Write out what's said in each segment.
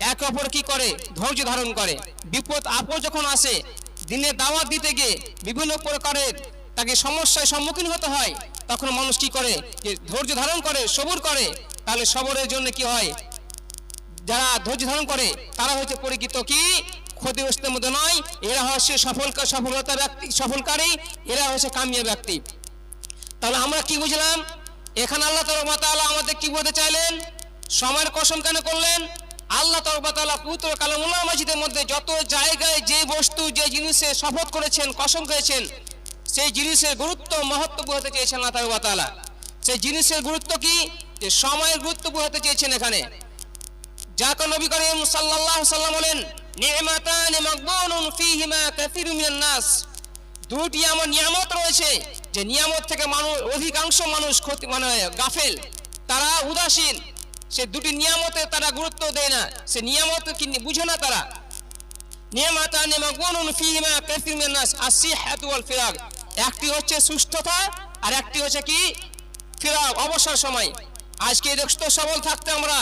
এক অপর কি করে? ধৈর্য ধারণ করে। বিপদ আপদ যখন আসে, দিনে দাওয়াত দিতে গিয়ে বিভিন্ন প্রকারের তাকে সমস্যায় সম্মুখীন হতে হয়, তখন মানুষ কি করে? যে ধৈর্য ধারণ করে, সবুর করে। তাহলে সবরের জন্য কি হয়? যারা ধৈর্য ধারণ করে, তারা হচ্ছে পরিচিত কি? ক্ষতিগ্রস্তের মধ্যে নয়। এরা হচ্ছে সফল সফলতা ব্যক্তি, সফলকারী। এরা হচ্ছে কামিয়া ব্যক্তি। তাহলে আমরা কি বুঝলাম? এখানে আল্লাহ তাআলা আমাদের কি বলতে চাইলেন? সময়ের কসম কেন করলেন? আল্লাহ তাআলা পুত্র কালামুল্লাহ মাজিদের মধ্যে যত জায়গায় যে বস্তু, যে জিনিসে শপথ করেছেন, কসম করেছেন, সেই জিনিসের গুরুত্ব মহত্ব বোঝাতে চেয়েছেন আল্লাহ তাআলা সেই জিনিসের গুরুত্ব কি? যে সময়ের গুরুত্ব বোঝাতে চেয়েছেন এখানে। যাকে নবী করিম সাল্লাল্লাহু সাল্লাম বলেন নি'মাতান মাগবুনুন ফীহিমা নাস। দুটি এমন নিয়ামত রয়েছে যে নিয়ামত থেকে মানুষ, অধিকাংশ মানুষ ক্ষতি মানে গাফেল। তারা উদাসীন। সে দুটি নিয়ামতে তারা গুরুত্ব দেয় না। সে নিয়ামত কি বুঝে না তারা? নিয়ামাতান মাগবুনুন ফীহিমা কাসীরুম মিনান নাস ওয়াল ফিরাগ। একটি হচ্ছে সুস্থতা আর একটি হচ্ছে কি? ফিরাগ, অবসর সময়। আজকে সুস্থ সবল থাকতে আমরা,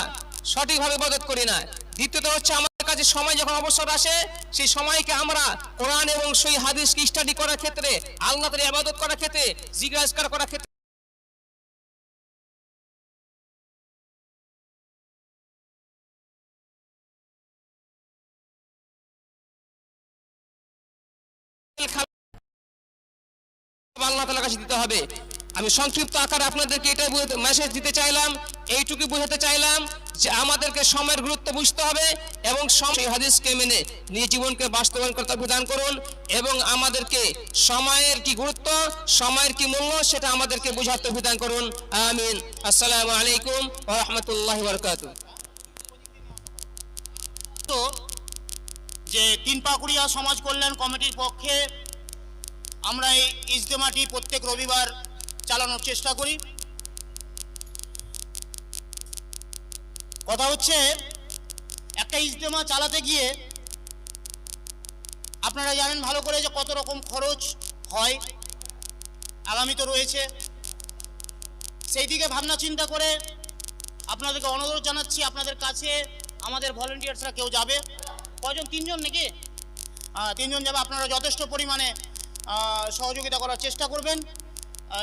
সঠিকভাবে ইবাদত করি না। দ্বিতীয়ত হচ্ছে আমাদের কাছে সময় যখন অবসর আসে, সেই সময়কে আমরা কোরআন এবং সই হাদিসকে স্টাডি করার ক্ষেত্রে আল্লাহ তাআলা ইবাদত করার ক্ষেত্রে জিজ্ঞাসা করার ক্ষেত্রে আল্লাহ তাআলার কাছে দিতে হবে। আমি সংক্ষিপ্ত আকারে আপনাদেরকে এটাই মেসেজ দিতে চাইলাম এইটুকু বোঝাতে চাইলাম যে আমাদেরকে সময়ের গুরুত্ব বুঝতে হবে এবং সময় হাদিসকে মেনে নিজ জীবনকে বাস্তবায়ন করতে বিধান করুন এবং আমাদেরকে সময়ের কি গুরুত্ব, সময়ের কি মূল্য সেটা আমাদেরকে বোঝাতে বিধান করুন। আমিন। আসসালামু আলাইকুম রাহমাতুল্লাহি ওয়া বারাকাতুহু। তো যে তিন পাকুড়িয়া সমাজ কল্যাণ কমিটির পক্ষে আমরা এই ইজতেমাটি প্রত্যেক রবিবার চালানোর চেষ্টা করি। কথা হচ্ছে, একটা ইজতেমা চালাতে গিয়ে আপনারা জানেন ভালো করে যে কত রকম খরচ হয় আগামী তো রয়েছে। সেই দিকে ভাবনা চিন্তা করে আপনাদেরকে অনুরোধ জানাচ্ছি, আপনাদের কাছে আমাদের ভলেন্টিয়ার্সরা কেউ যাবে? কয়জন? তিনজন নাকি? তিনজন যাবে, আপনারা যথেষ্ট পরিমাণে সহযোগিতা করার চেষ্টা করবেন।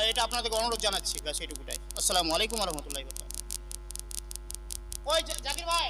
এটা আপনাদেরকে অনুরোধ জানাচ্ছি, ব্যাস এটুকুটাই আসসালামু আলাইকুম রহমতুল্লাহ জাকির ভাই?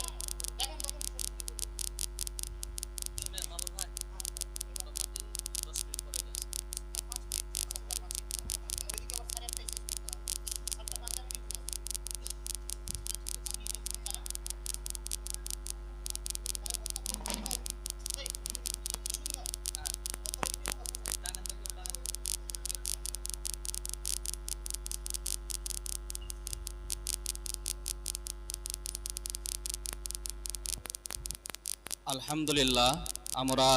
আলহামদুলিল্লাহ, আমরা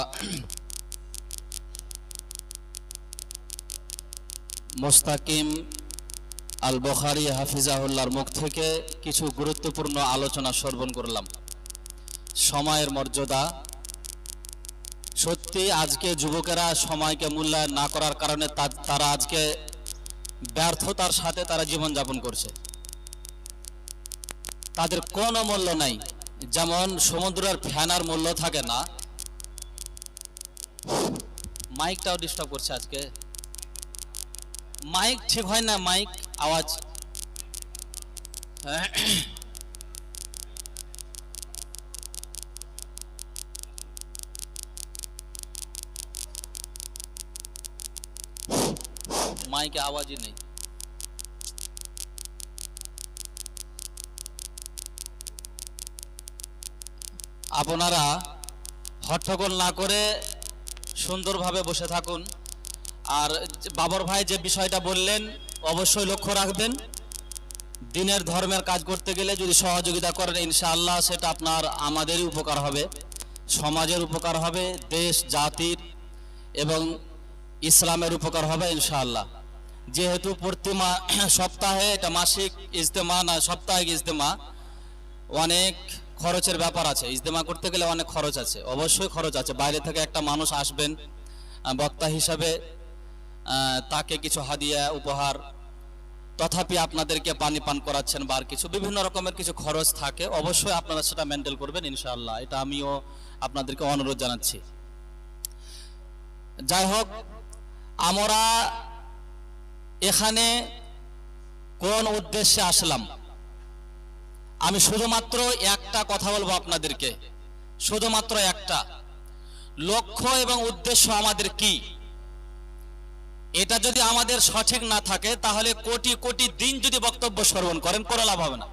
মোস্তাকিম আল বখারি হাফিজাহুল্লার মুখ থেকে কিছু গুরুত্বপূর্ণ আলোচনা শ্রবণ করলাম। সময়ের মর্যাদা। সত্যি, আজকে যুবকেরা সময়কে মূল্যায়ন না করার কারণে তারা আজকে ব্যর্থতার সাথে তারা জীবনযাপন করছে। তাদের কোনো মূল্য নাই। যেমন সমুদ্রের ফ্যানার মূল্য থাকে না। মাইকটাও ডিস্টার্ব করছে আজকে। মাইক ঠিক হয় না, মাইক, আওয়াজ। মাইকে আওয়াজই নেই। আপনারা হট্টগোল না করে সুন্দরভাবে বসে থাকুন। আর বাবর ভাই যে বিষয়টা বললেন, অবশ্যই লক্ষ্য রাখবেন। দিনের ধর্মের কাজ করতে গেলে যদি সহযোগিতা করেন, ইনশাআল্লাহ সেটা আপনার আমাদেরই উপকার হবে। সমাজের উপকার হবে, দেশ, জাতির এবং ইসলামের উপকার হবে, ইনশাআল্লাহ। যেহেতু প্রতি মা সপ্তাহে এটা মাসিক ইজতেমা না, সাপ্তাহিক ইজতেমা। অনেক খরচের ব্যাপার আছে। ইজতেমা করতে গেলে অনেক খরচ আছে। অবশ্যই খরচ আছে। বাইরে থেকে একটা মানুষ আসবেন বক্তা হিসাবে তাকে কিছু হাদিয়া, উপহার, তথাপি আপনাদেরকে পানি পান করাচ্ছেন বা কিছু, বিভিন্ন রকমের কিছু খরচ থাকে। অবশ্যই আপনারা সেটা মেনটেন করবেন ইনশাআল্লাহ। এটা আমিও আপনাদেরকে অনুরোধ জানাচ্ছি। যাই হোক, আমরা এখানে কোন উদ্দেশ্যে আসলাম? আমি শুধুমাত্র একটা কথা বলব আপনাদেরকে। শুধুমাত্র একটা। লক্ষ্য এবং উদ্দেশ্য আমাদের কি? এটা যদি আমাদের সঠিক না থাকে, তাহলে কোটি কোটি দিন যদি বক্তব্য শ্রবণ করেন, কোনো লাভ হবে না।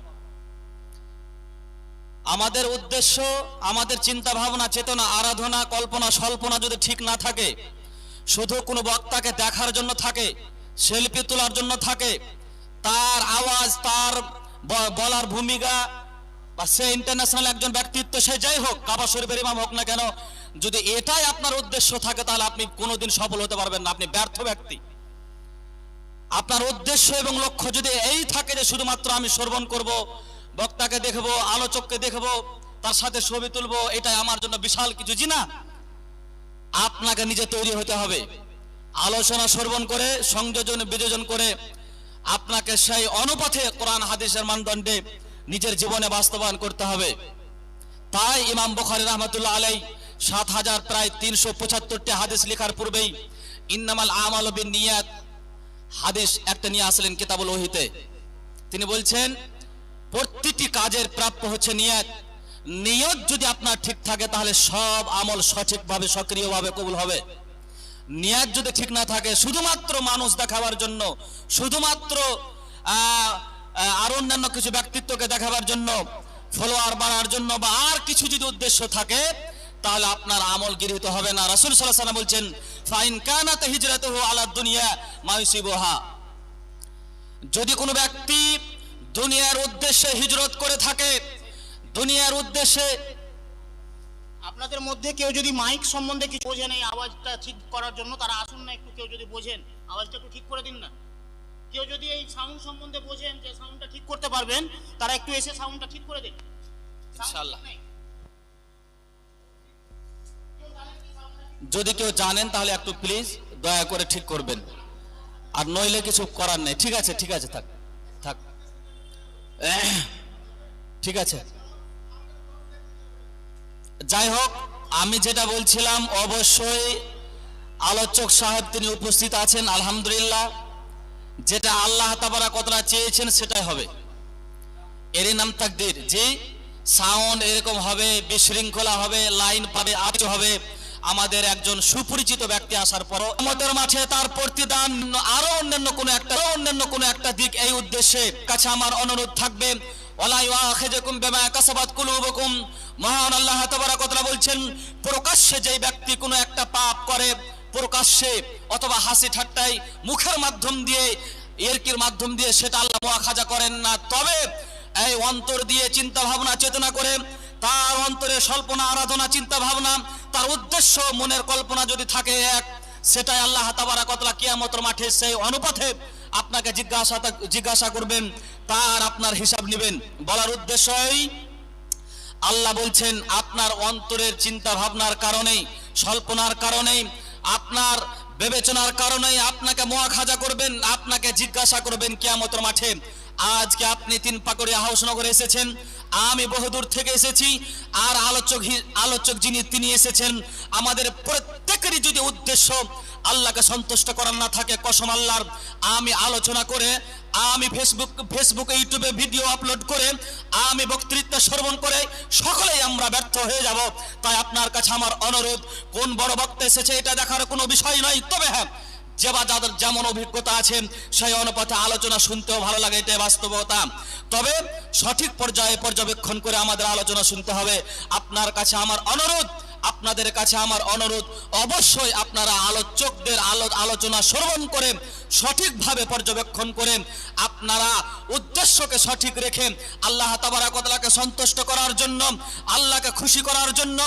আমাদের উদ্দেশ্য, আমাদের চিন্তা ভাবনা চেতনা, আরাধনা, কল্পনা স্বল্পনা যদি ঠিক না থাকে, শুধু কোনো বক্তাকে দেখার জন্য থাকে, সেলফি তোলার জন্য থাকে, তার আওয়াজ, তার বলার ভূমিকা বা সে ইন্টারন্যাশনাল একজন ব্যক্তিত্ব, সে যাই হোক, কাবা শরীফের ইমাম হোক না কেন, যদি এটাই আপনার উদ্দেশ্য থাকে, তাহলে আপনি কোনোদিন সফল হতে পারবেন না। আপনি ব্যর্থ ব্যক্তি। আপনার উদ্দেশ্য এবং লক্ষ্য যদি এই থাকে যে শুধুমাত্র আমি শ্রবণ করব, বক্তাকে দেখব, আলোচককে দেখব, তার সাথে ছবি তুলব, এটাই আমার জন্য বিশাল কিছু। জি না? আপনাকে নিজে তৈরি হতে হবে। আলোচনা, শ্রবণ করে, সংযোজন, বিযোজন করে আপনাকে সেই অনুপাতে কোরআন, হাদিসের মানদণ্ডে নিজের জীবনে বাস্তবায়ন করতে হবে। তাই ইমাম বুখারী রহমতুল্লাহ আলাই সাত হাজার প্রায় তিনশো পঁচাত্তরটি হাদিস লেখার পূর্বেই ইন্নামাল আমাল নিয়াত হাদিস একটা নিয়ে আসলেন কিতাবুল ওহিতে। তিনি বলছেন, প্রতিটি কাজের প্রাপ্য হচ্ছে নিয়াত। নিয়ত যদি আপনার ঠিক থাকে, তাহলে সব আমল সঠিকভাবে, সক্রিয়ভাবে কবুল হবে। নিয়াত যদি ঠিক না থাকে, শুধুমাত্র মানুষ দেখাবার জন্য, শুধুমাত্র আর অন্যান্য কিছু ব্যক্তিত্বকে দেখাবার জন্য, ফলোয়ার বাড়ার জন্য বা আর কিছু যদি উদ্দেশ্য থাকে, তাহলে আপনার আমল গৃহীত হবে না। রাসুল ওয়াসাল্লাম বলছেন, ফাইন কানাত হিজরাতুহু আলা দুনিয়া মায়ুসিবুহা যদি কোনো ব্যক্তি দুনিয়ার উদ্দেশ্যে হিজরত করে থাকে, দুনিয়ার উদ্দেশ্যে আপনাদের মধ্যে কেউ যদি মাইক সম্বন্ধে কিছু বোঝেন এই আওয়াজটা ঠিক করার জন্য তারা আসুন না একটু কেউ যদি বোঝেন আওয়াজটা একটু ঠিক করে দিন না। কেউ যদি এই সাউন্ড সম্বন্ধে বোঝেন যে সাউন্ডটা ঠিক করতে পারবেন তারা একটু এসে সাউন্ডটা ঠিক করে দিন। ইনশাআল্লাহ। যদি কেউ জানেন তাহলে একটু প্লিজ দয়া করে ঠিক করবেন। আর নইলে কিছু করার নেই। ঠিক আছে ঠিক আছে থাক থাক। ঠিক আছে। যাই হোক, আমি যেটা বলছিলাম, অবশ্যই আলোচক সাহেব তিনি উপস্থিত আছেন, আলহামদুলিল্লাহ। যেটা আল্লাহ তাবারা কতটা চেয়েছেন, সেটাই হবে। এরই নাম তাকদির। যে সাউন্ড এরকম হবে, বিশৃঙ্খলা হবে, লাইন পাবে আজ হবে। আমাদের একজন সুপরিচিত ব্যক্তি আসার পর আমাদের মাঠে তার প্রতিদান আরও অন্যান্য কোনো একটা অন্যান্য কোনো একটা দিক এই উদ্দেশ্যে কাছে আমার অনুরোধ থাকবে। মহান আল্লাহ তাআলা বলছেন, প্রকাশ্যে যেই ব্যক্তি কোনো একটা পাপ করে, প্রকাশ্যে অথবা হাসি ঠাট্টাই মুখের মাধ্যম দিয়ে এরকির মাধ্যম দিয়ে সেটা আল্লাহ মুআখাজা করেন না। তবে এই অন্তর দিয়ে চিন্তা ভাবনা চেতনা করে তার অন্তরে স্বল্পনা, আরাধনা চিন্তা ভাবনা তার উদ্দেশ্য, মনের কল্পনা যদি থাকে এক, সেটাই আল্লাহ তাবারা কতলা কিয়ামতের মাঠে সেই অনুপাতে আপনাকে জিজ্ঞাসা জিজ্ঞাসা করবেন, তার আপনার হিসাব নেবেন। বলার উদ্দেশ্যই আল্লাহ বলছেন, আপনার অন্তরের চিন্তা ভাবনার কারণেই, স্বল্পনার কারণেই, আপনার বিবেচনার কারণেই আপনাকে মোয়াখাজা করবেন, আপনাকে জিজ্ঞাসা করবেন কিয়ামতের মাঠে। আজকে আপনি তিন পাকড়িয়া হাউসনগরে এসেছেন। আমি বহুদূর থেকে এসেছি আর আলোচক আলোচক যিনি, তিনি এসেছেন। আমাদের প্রত্যেকেরই যদি উদ্দেশ্য আল্লাহকে সন্তুষ্ট করার না থাকে, কসম আল্লাহর, আমি আলোচনা করে, আমি ফেসবুক ফেসবুকে ইউটিউবে ভিডিও আপলোড করে, আমি বক্তৃত্ব শ্রবণ করে সকলেই আমরা ব্যর্থ হয়ে যাব। তাই আপনার কাছে আমার অনুরোধ, কোন বড় বক্তা এসেছে এটা দেখার কোনো বিষয় নয়। তবে হ্যাঁ যে বা যাদের যেমন অভিজ্ঞতা আছে, সেই অনুপাতে আলোচনা শুনতেও ভালো লাগে, এটাই বাস্তবতা। তবে সঠিক পর্যায়ে পর্যবেক্ষণ করে আমাদের আলোচনা শুনতে হবে। আপনার কাছে আমার অনুরোধ আপনাদের কাছে আমার অনুরোধ, অবশ্যই আপনারা আলোচকদের আলো, আলোচনা শ্রবণ করে, সঠিকভাবে পর্যবেক্ষণ করে, আপনারা উদ্দেশ্যকে সঠিক রেখে আল্লাহ তাবারাকতলাকে সন্তুষ্ট করার জন্য, আল্লাহকে খুশি করার জন্য,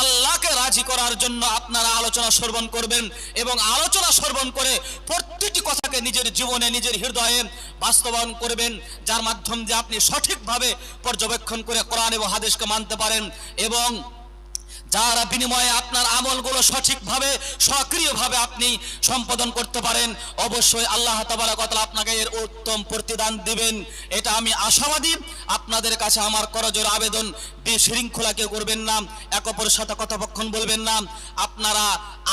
আল্লাহকে রাজি করার জন্য আপনারা আলোচনা শ্রবণ করবেন এবং আলোচনা শ্রবণ করে প্রতিটি কথাকে নিজের জীবনে, নিজের হৃদয়ে বাস্তবায়ন করবেন, যার মাধ্যম দিয়ে আপনি সঠিকভাবে পর্যবেক্ষণ করে কোরআন এবং হাদিসকে মানতে পারেন এবং যারা বিনিময়ে আপনার আমলগুলো সঠিকভাবে, সক্রিয়ভাবে আপনি সম্পাদন করতে পারেন, অবশ্যই আল্লাহ তাবারাকাতালা আপনাকে এর উত্তম প্রতিদান দিবেন। এটা আমি আশাবাদী। আপনাদের কাছে আমার করজোর আবেদন বিশৃঙ্খলা কেউ করবেন না এক অপরের সাথে কথোপকথন বলবেন না। আপনারা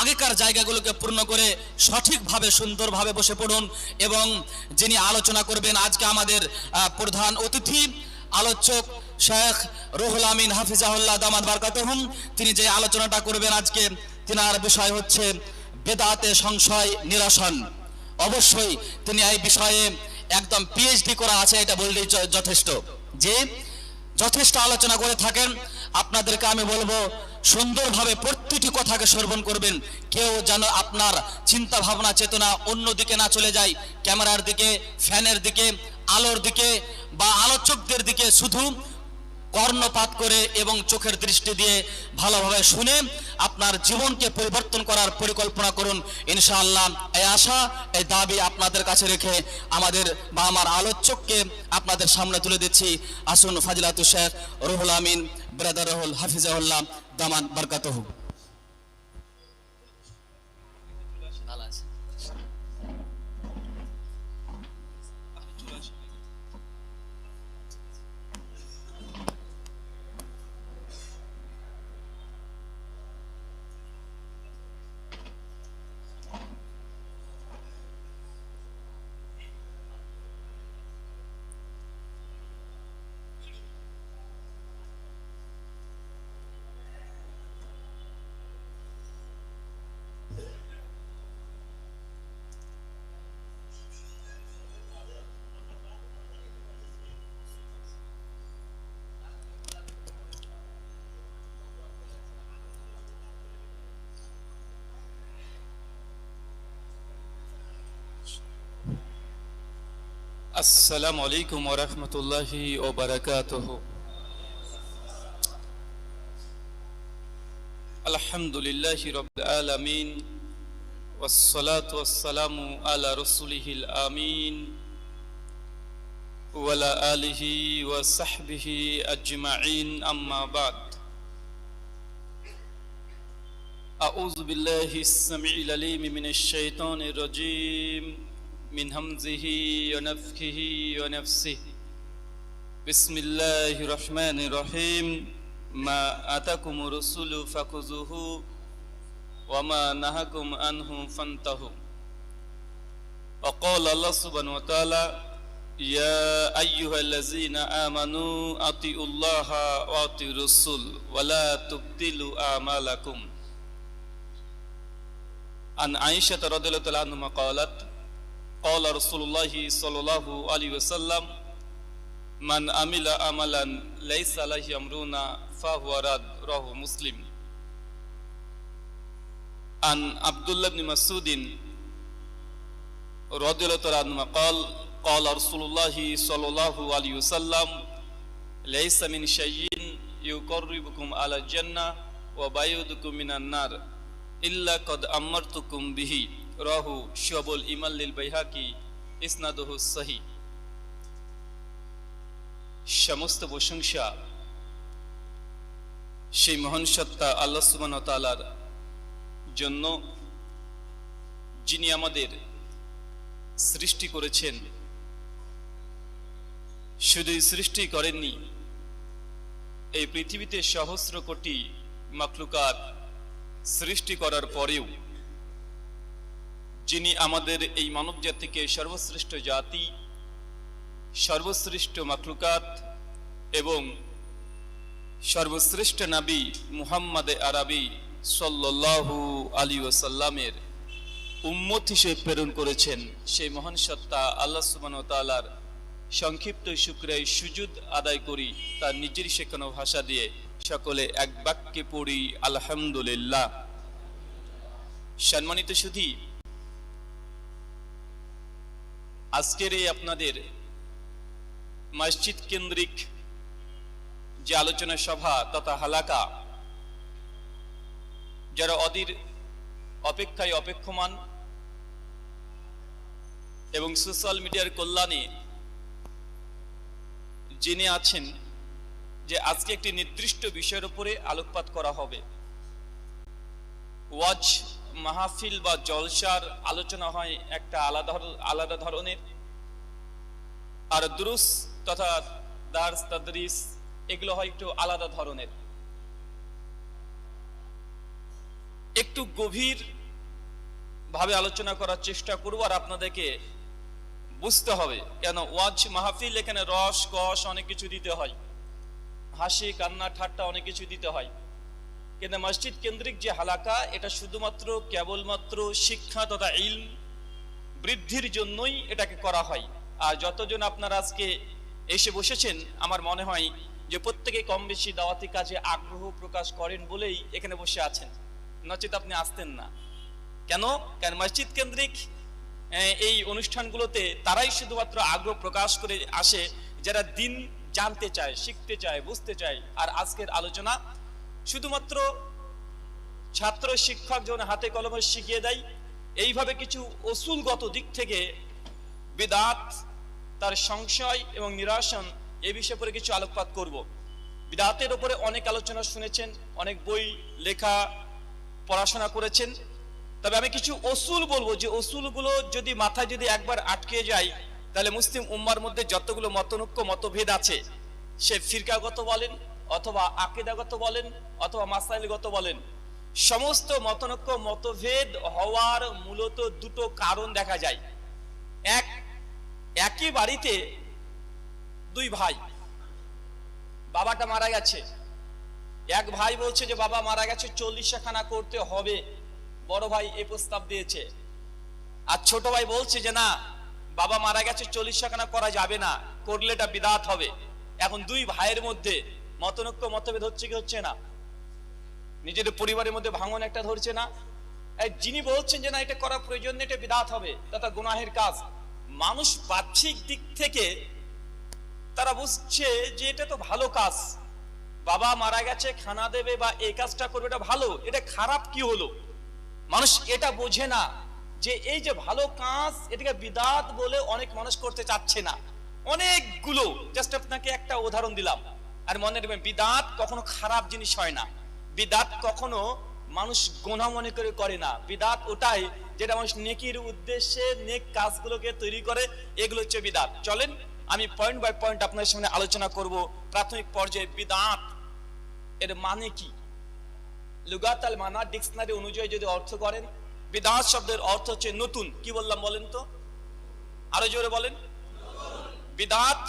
আগেকার জায়গাগুলোকে পূর্ণ করে সঠিকভাবে, সুন্দরভাবে বসে পড়ুন এবং যিনি আলোচনা করবেন, আজকে আমাদের প্রধান অতিথি, আলোচক শেখ রুহুল আমিন হাফিজাহুল্লাহ দামাদ বারকাতুহুম তিনি যে আলোচনাটা করবেন আজকে, তিনার বিষয় হচ্ছে বেদাতে সংশয় নিরসন। অবশ্যই তিনি এই বিষয়ে একদম পিএইচডি করা আছে, এটা বললেই যথেষ্ট। যে যথেষ্ট আলোচনা করে থাকেন, আপনাদেরকে আমি বলব, সুন্দরভাবে প্রতিটি কথাকে শ্রবণ করবেন। কেউ যেন আপনার চিন্তা ভাবনা চেতনা অন্য দিকে না চলে যায়, ক্যামেরার দিকে, ফ্যানের দিকে, আলোর দিকে বা আলোচকদের দিকে শুধু কর্ণপাত করে এবং চোখের দৃষ্টি দিয়ে ভালোভাবে শুনে আপনার জীবনকে পরিবর্তন করার পরিকল্পনা করুন, ইনশাআল্লাহ। এই আশা, এই দাবি আপনাদের কাছে রেখে আমাদের বা আমার আলোচককে আপনাদের সামনে তুলে দিচ্ছি। আসুন ফাজিলাতু শেখ রুহুল আমিন, ব্রাদার রহুল হাফিজাহুল্লাহ, দামান বারকাতহু। السلام عليكم ورحمة الله وبركاته الحمد لله رب العالمين والصلاة والسلام على رسوله الآمين وعلى آله وصحبه أجمعين أما بعد أعوذ بالله السميع العليم من الشيطان الرجيم من همزه ونفخه ونفسه. بسم الله الرحمن الرحيم. ما آتاكم الرسول فخذوه وما نهاكم عنه فانتهوا. وقال الله سبحانه وتعالى يا أيها الذين آمنوا أطيعوا الله وأطيعوا الرسول ولا تبطلوا أعمالكم. عن عائشة رضي الله عنها قالت قال رسول الله صلى الله عليه وسلم من عمل عملا ليس عليه أمرنا فهو رد رواه مسلم عن عبد الله بن مسعود رضي الله تعالى عنه قال قال رسول الله صلى الله عليه وسلم ليس من شيء يقربكم على الجنة وبعيدكم من النار إلا قد أمرتكم به রাহু শবুল ইমাল্লিল বাইহাকি, ইসনাদহু সহি সমস্ত প্রশংসা সেই মহান সত্তা আল্লাহ সুবান জন্য, যিনি আমাদের সৃষ্টি করেছেন। শুধুই সৃষ্টি করেননি, এই পৃথিবীতে সহস্র কোটি মাকলুকাত সৃষ্টি করার পরেও যিনি আমাদের এই মানব জাতিকে সর্বশ্রেষ্ঠ জাতি, সর্বশ্রেষ্ঠ মাকলুকাত এবং সর্বশ্রেষ্ঠ নাবী মুহাম্মাদে আরবি সাল্লাল্লাহু আলী ওসাল্লামের উম্মত হিসেবে প্রেরণ করেছেন সেই মহান সত্তা আল্লাহ সুবান তালার সংক্ষিপ্ত শুক্রায় সুজুদ আদায় করি তার নিজের শেখানো ভাষা দিয়ে সকলে এক বাক্যে পড়ি, আলহামদুলিল্লাহ। সম্মানিত সুধী আজকের এই আপনাদের মসজিদ কেন্দ্রিক যে আলোচনা সভা তথা হালাকা, যারা অধীর অপেক্ষায় অপেক্ষমান এবং সোশ্যাল মিডিয়ার কল্যাণে জেনে আছেন যে আজকে একটি নির্দিষ্ট বিষয়ের উপরে আলোকপাত করা হবে। ওয়াজ মাহফিল বা জলসার আলোচনা হয় একটা আলাদা আলাদা ধরনের। আর দুরুস তথা দার্স তাদরিস, এগুলো হয় একটু আলাদা ধরনের। একটু গভীর ভাবে আলোচনা করার চেষ্টা করব আর আপনাদেরকে বুঝতে হবে কেন ওয়াজ মাহফিল এখানে রস কস অনেক কিছু দিতে হয়। হাসি, কান্না, ঠাট্টা অনেক কিছু দিতে হয়। কিন্তু মসজিদ কেন্দ্রিক যে হালাকা, এটা শুধুমাত্র কেবলমাত্র শিক্ষা তথা ইলম বৃদ্ধির জন্যই এটাকে করা হয়। আর যতজন আপনারা আজকে এসে বসেছেন, আমার মনে হয় যে প্রত্যেকে কম বেশি দাওয়াতি কাজে আগ্রহ প্রকাশ করেন বলেই এখানে বসে আছেন। নচেত আপনি আসতেন না। কেন? কেন মসজিদ কেন্দ্রিক এই অনুষ্ঠানগুলোতে তারাই শুধুমাত্র আগ্রহ প্রকাশ করে আসে, যারা দিন জানতে চায়, শিখতে চায়, বুঝতে চায়। আর আজকের আলোচনা শুধুমাত্র ছাত্র শিক্ষক যখন হাতে কলমে শিখিয়ে দেয়, এইভাবে কিছু অসুলগত দিক থেকে বিদাত, তার সংশয় এবং নিরাসন এ বিষয়ে পরে কিছু আলোকপাত করব। বিদাতের উপরে অনেক আলোচনা শুনেছেন, অনেক বই, লেখা, পড়াশোনা করেছেন। তবে আমি কিছু অসুল বলব, যে অসুলগুলো যদি মাথায় যদি একবার আটকে যায়, তাহলে মুসলিম উম্মার মধ্যে যতগুলো মতনৈক্য, মতভেদ আছে, সে ফিরকাগত বলেন অথবা আকিদাগত বলেন, অথবা মাসাইলগত বলেন, সমস্ত মতনৈক্য, মতভেদ হওয়ার মূলত দুটো কারণ দেখা যায়। এক, একই বাড়িতে দুই ভাই। বাবাটা মারা গেছে। এক ভাই বলছে যে, বাবা মারা গেছে চল্লিশা খানা করতে হবে। বড় ভাই এ প্রস্তাব দিয়েছে। আর ছোট ভাই বলছে যে, না, বাবা মারা গেছে চল্লিশা খানা করা যাবে না, করলে এটা বিদাত হবে। এখন দুই ভাইয়ের মধ্যে মতনৈক্য মতভেদ হচ্ছে কি হচ্ছে না? নিজেদের পরিবারের মধ্যে ভাঙন একটা ধরছে না? যিনি বলছেন যে না, এটা করা প্রয়োজন এটা বিদাত হবে তথা গুনাহের কাজ। মানুষ বাহ্যিক দিক থেকে তারা বুঝছে যে এটা তো ভালো কাজ। বাবা মারা গেছে, খানা দেবে বা এই কাজটা করবে, এটা ভালো, এটা খারাপ কি হলো? মানুষ এটা বোঝে না যে এই যে ভালো কাজ, এটাকে বিদাত বলে অনেক মানুষ করতে চাচ্ছে না। অনেকগুলো জাস্ট আপনাকে একটা উদাহরণ দিলাম। আর মনে রাখবেন, বিদাত কখনো খারাপ জিনিস হয় না। বিদাত কখনো মানুষ গোনা মনে করে করে না। বিদাত ওটাই যেটা মানুষ নেকির উদ্দেশ্যে নেক কাজগুলোকে তৈরি করে, এগুলো হচ্ছে বিদাত। চলেন, আমি পয়েন্ট বাই পয়েন্ট আপনার সামনে আলোচনা করব। প্রাথমিক পর্যায়ে বিদাত এর মানে কি? লুগাত আল মানা ডিকশনারি অনুযায়ী যদি অর্থ করেন, বিদাত শব্দের অর্থ হচ্ছে নতুন। কি বললাম বলেন তো? আরও জোরে বলেন। বিদাত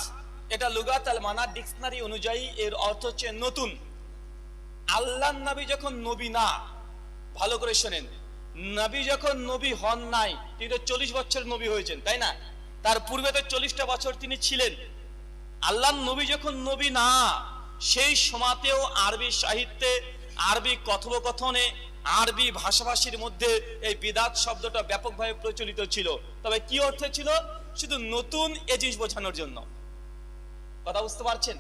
এটা লুগাত আল মানা ডিকশনারি অনুযায়ী এর অর্থ হচ্ছে নতুন। আল্লাহ নবী যখন নবী না, ভালো করে শোনেন, নবী যখন নবী হন নাই, তিনি তো চল্লিশ বছর নবী হয়েছেন, তাই না? তার পূর্বে তো চল্লিশটা বছর তিনি ছিলেন। আল্লাহ নবী যখন নবী না, সেই সময়তেও আরবি সাহিত্যে, আরবি কথোপকথনে, আরবি ভাষাভাষীর মধ্যে এই বিদাত শব্দটা ব্যাপকভাবে প্রচলিত ছিল। তবে কি অর্থে ছিল? শুধু নতুন এ জিনিস বোঝানোর জন্য। কথা বুঝতে পারছেন?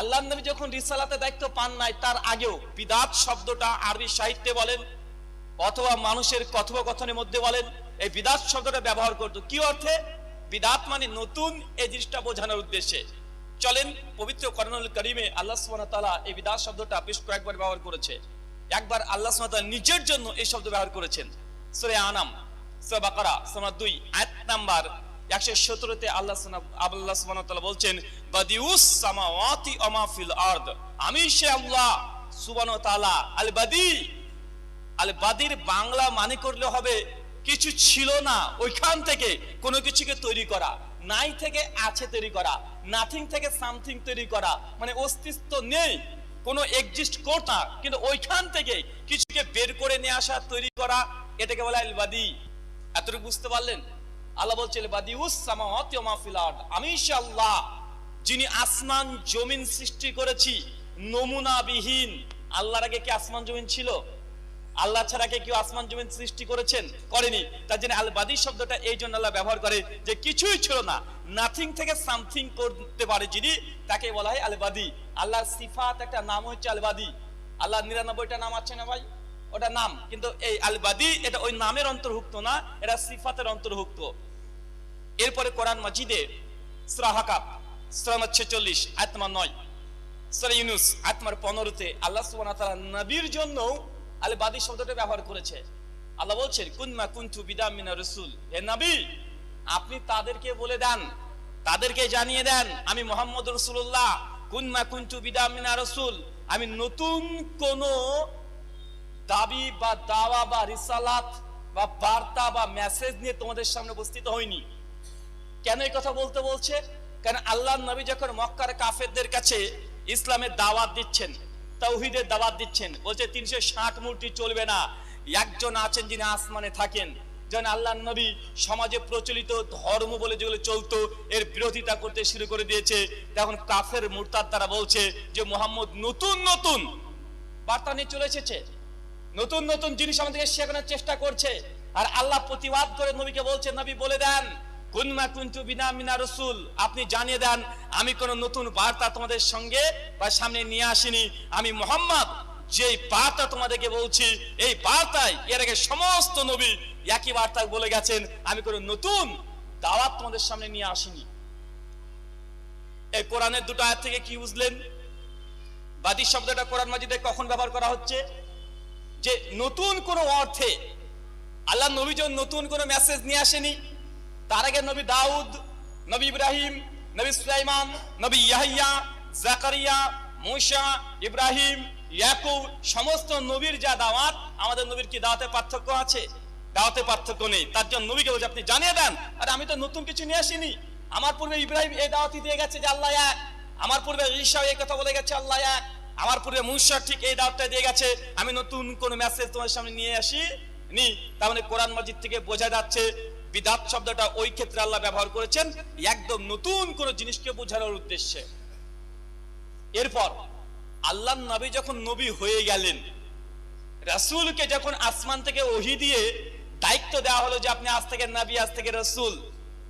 আল্লাহ নবী যখন রিসালাতে দায়িত্ব পান নাই, তার আগেও বিদাত শব্দটা আরবি সাহিত্যে বলেন, অথবা মানুষের কথোপকথনের মধ্যে বলেন, এই বিদাত শব্দটা ব্যবহার করত। কি অর্থে? বিদাত মানে নতুন এই জিনিসটা বোঝানোর উদ্দেশ্যে। চলেন, পবিত্র করণুল করিমে আল্লাহ সুবহানাহু এই বিদাত শব্দটা বেশ কয়েকবার ব্যবহার করেছে। একবার আল্লাহ সুবহানাহু নিজের জন্য এই শব্দ ব্যবহার করেছেন। সূরা আনাম, সূরা বাকারা, সূরা 2 আয়াত নাম্বার 117 তে আল্লাহ আল্লাহ সুবহানাহু তাআলা বলছেন, বাদিউস সামাওয়াতি ওয়া মা ফিল আরদ। আমি সে আল্লাহ তাআলা আল বাদি আল বাদির বাংলা মানে করলে হবে কিছু ছিল না, ওইখান থেকে কোনো কিছুকে তৈরি করা, নাই থেকে আছে তৈরি করা নাথিং থেকে সামথিং তৈরি করা মানে অস্তিত্ব নেই, কোনো এক্সিস্ট করতা কিন্তু ওইখান থেকে কিছুকে বের করে নিয়ে আসা, তৈরি করা, এটাকে বলা আলবাদি। এতটুকু বুঝতে পারলেন? আল্লাহ বলছে আলবাদি আল্লাহ যিনি আসমান জমিন সৃষ্টি করেছি নমুনাবিহীন আল্লাহর আগে কি আসমান জমিন ছিল? আল্লাহ ছাড়া কে কেউ আসমান জমিন সৃষ্টি করেছেন? করেনি। তার জন্য আল বাদী শব্দটা এই জন্য আল্লাহ ব্যবহার করে যে কিছুই ছিল না। নাথিং থেকে সামথিং করতে পারে যিনি, তাকে বলা হয় আলবাদি আল্লাহর সিফাত একটা নাম হচ্ছে আলবাদি আল্লাহ নিরানব্বইটা নাম আছে না ভাই? ওটা নাম। কিন্তু এই আলবাদি এটা ওই নামের অন্তর্ভুক্ত না, এটা সিফাতের অন্তর্ভুক্ত। এরপরে কোরআন মাজিদে শ্রাহাকাপ শ্রামার ছেচল্লিশ আত্মা নয়, সরে ইউনুস আত্মার পনেরোতে আল্লাহ ওয়া তাআলা নবীর জন্য আলে বাদী শব্দটা ব্যবহার করেছে। আল্লাহ বলছেন, কুনমা কুনতু বিদাম মিনা রাসূল। হে নবী, আপনি তাদেরকে বলে দেন, তাদেরকে জানিয়ে দেন, আমি মোহাম্মদ রাসূলুল্লাহ, কুনমা কুনতু বিদাম মিনা রাসূল। আমি নতুন কোন দাবি বা দাওয়া বা রিসালাত বা বার্তা বা মেসেজ নিয়ে তোমাদের সামনে উপস্থিত হইনি। কেন এই কথা বলতে বলছে? কারণ আল্লাহ নবী যখন মক্কার কাফেরদের কাছে ইসলামের দাওয়াত দিচ্ছেন তৌহিদের দাওয়াত দিচ্ছেন, বলছে তিনশো ষাট মূর্তি চলবে না। একজন আছেন যিনি আসমানে থাকেন, যেন আল্লাহ নবী সমাজে প্রচলিত ধর্ম বলে যেগুলো চলতো, এর বিরোধিতা করতে শুরু করে দিয়েছে। তখন কাফের মুরতাদ তারা বলছে যে, মোহাম্মদ, নতুন নতুন বার্তা নিয়ে চলে এসেছে। নতুন নতুন জিনিস আমাদেরকে শেখানোর চেষ্টা করছে। আর আল্লাহ প্রতিবাদ করে নবীকে বলছে, নবী, বলে দেন রসুল, আপনি জানিয়ে দেন, আমি কোন নতুন বার্তা তোমাদের সঙ্গে বা সামনে নিয়ে আসিনি। আমি মোহাম্মদ যে বার্তা তোমাদেরকে বলছি, এই বার্তায় এর আগে সমস্ত নবী একই বার্তা বলে গেছেন, আমি কোন নতুন দাওয়াত তোমাদের সামনে নিয়ে আসিনি। এই কোরআনের দুটো আয়াত থেকে কি বুঝলেন? বাদী শব্দটা কোরআন মাজিদে কখন ব্যবহার করা হচ্ছে? যে নতুন কোন অর্থে, আল্লাহ নবী যখন নতুন কোন মেসেজ নিয়ে আসেনি তার আগে নবী দাউদ, নবী ইব্রাহিম, নবী সুলাইমান, নবী ইয়াহিয়া, জাকারিয়া, মুসা, ইব্রাহিম, ইয়াকুব, সমস্ত নবীর যা দাওয়াত, আমাদের নবীর কি দাওয়াতে পার্থক্য আছে? দাওয়াতে পার্থক্য নেই। তার জন্য নবীকে বলছে, আপনি জানিয়ে দেন। আর আমি তো নতুন কিছু নিয়ে আসিনি। আমার পূর্বে ইব্রাহিম এই দাওয়াতি দিয়ে গেছে যে আল্লাহ এক। আমার পূর্বে ঈশা এই কথা বলে গেছে, আল্লাহ এক। আমার পূর্বে মুসা ঠিক এই দাওয়াতটা দিয়ে গেছে। আমি নতুন কোন মেসেজ তোমার সামনে নিয়ে আসি নি তার মানে কোরআন মাজিদ থেকে বোঝা যাচ্ছে বিদাত শব্দটা ওই ক্ষেত্রে আল্লাহ ব্যবহার করেছেন একদম নতুন কোন জিনিসকে বোঝানোর উদ্দেশ্যে। এরপর আল্লাহ নবী যখন নবী হয়ে গেলেন, রাসূলকে যখন আসমান থেকে ওহি দিয়ে দায়িত্ব দেওয়া হলো যে আপনি আজ থেকে নবী, আজ থেকে রসুল,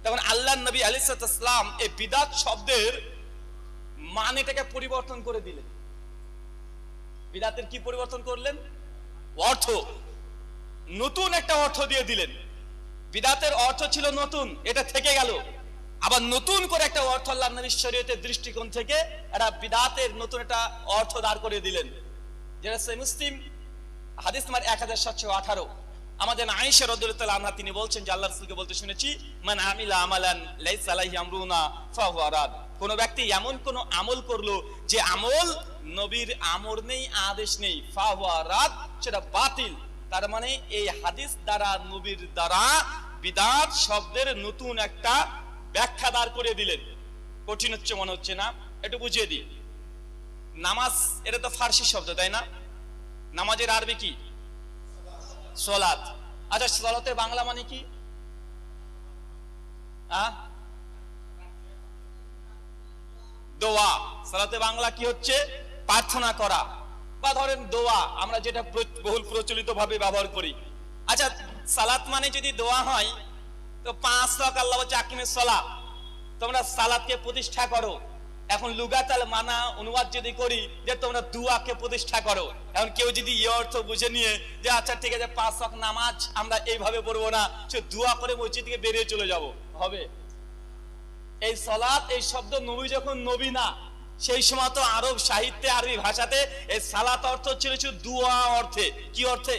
তখন আল্লাহ নবী আলিসাল্লাম এই বিদাত শব্দের মানেটাকে পরিবর্তন করে দিলেন। বিদাতের কি পরিবর্তন করলেন? অর্থ। নতুন একটা অর্থ দিয়ে দিলেন। বিদাতের অর্থ ছিল নতুন, এটা থেকে গেল। আবার নতুন করে একটা অর্থ আল্লাহ নবী শরীয়তের দৃষ্টিকোণ থেকে একটা বিদাতের নতুন একটা অর্থ দাঁড় করে দিলেন। যেটা সে মুসলিম, হাদিস নাম্বার এক হাজার সাতশো আঠারো। আমাদের আয়েশা রাদিয়াল্লাহু আনহা তিনি বলছেন যে, আল্লাহ রাসূলকে বলতে শুনেছি, মান আমিলা আমালান লাইসা আলাইহি আমরুনা রাদ কোন ব্যক্তি এমন কোন আমল করল যে আমল নবীর আমর নেই, আদেশ নেই ফাহুয়া রাদ সেটা বাতিল। তার মানে এই হাদিস দ্বারা, নবীর দ্বারা বিদাত শব্দের নতুন একটা ব্যাখ্যা দাঁড় করে দিলেন। কঠিন হচ্ছে, মনে হচ্ছে না। একটু বুঝিয়ে দিই। নামাজ, এটা তো ফার্সি শব্দ, তাই না? নামাজের আরবি কি? সলাত আচ্ছা সলাতের বাংলা মানে কি? দোয়া। সলাতে বাংলা কি হচ্ছে? প্রার্থনা করা। বা ধরেন দোয়া, আমরা যেটা বহুল প্রচলিত ভাবে ব্যবহার করি। আচ্ছা সালাত মানে যদি দোয়া হয়, তো পাঁচ লাখ আল্লাহ আকিমের সলা তোমরা সালাতকে প্রতিষ্ঠা করো। এখন লুগাতাল মানা অনুবাদ যদি করি, যে তোমরা দুয়াকে প্রতিষ্ঠা করো। এখন কেউ যদি এই অর্থ বুঝে নিয়ে যে আচ্ছা ঠিক আছে, পাঁচ লাখ নামাজ আমরা এইভাবে পড়ব না, সে দুয়া করে মসজিদ থেকে বেরিয়ে চলে যাব। হবে? এই সালাত, এই শব্দ নবী যখন নবী না সেই সময় তো আরব সাহিত্যে, আরবি ভাষাতে এই সালাত অর্থ ছিল শুধু দুয়া অর্থে। কি অর্থে?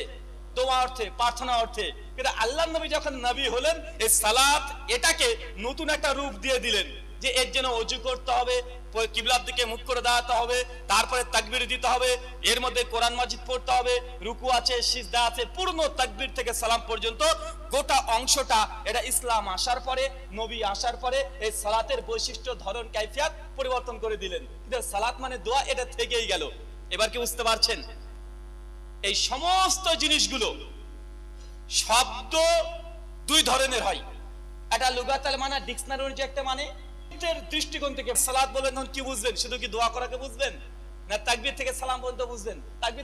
দোয়া অর্থে, প্রার্থনা অর্থে। কিন্তু আল্লাহ নবী যখন নবী হলেন, এই সালাত এটাকে নতুন একটা রূপ দিয়ে দিলেন যে এর জন্য অজু করতে হবে কিবলার দিকে মুখ করে দাঁড়াতে হবে, তারপরে তাকবির দিতে হবে, এর মধ্যে কোরআন মাজিদ পড়তে হবে, রুকু আছে, সিজদা আছে, পূর্ণ তাকবির থেকে সালাম পর্যন্ত গোটা অংশটা এটা ইসলাম আসার পরে, নবী আসার পরে এই সালাতের বৈশিষ্ট্য, ধরন, কাইফিয়াত পরিবর্তন করে দিলেন। কিন্তু সালাত মানে দোয়া এটা থেকেই গেল। এবার কি বুঝতে পারছেন? এই সমস্ত জিনিসগুলো শব্দ দুই ধরনের হয়। একটা লুগাতাল মানে ডিকশনারি যে একটা মানে এর দৃষ্টিকোণ থেকে সালাদ বলেন কি বুঝবেন? শুধু কি দোয়া করাকে বুঝবেন? না তাকবির থেকে সালাম পর্যন্ত বুঝবেন? তাকবীর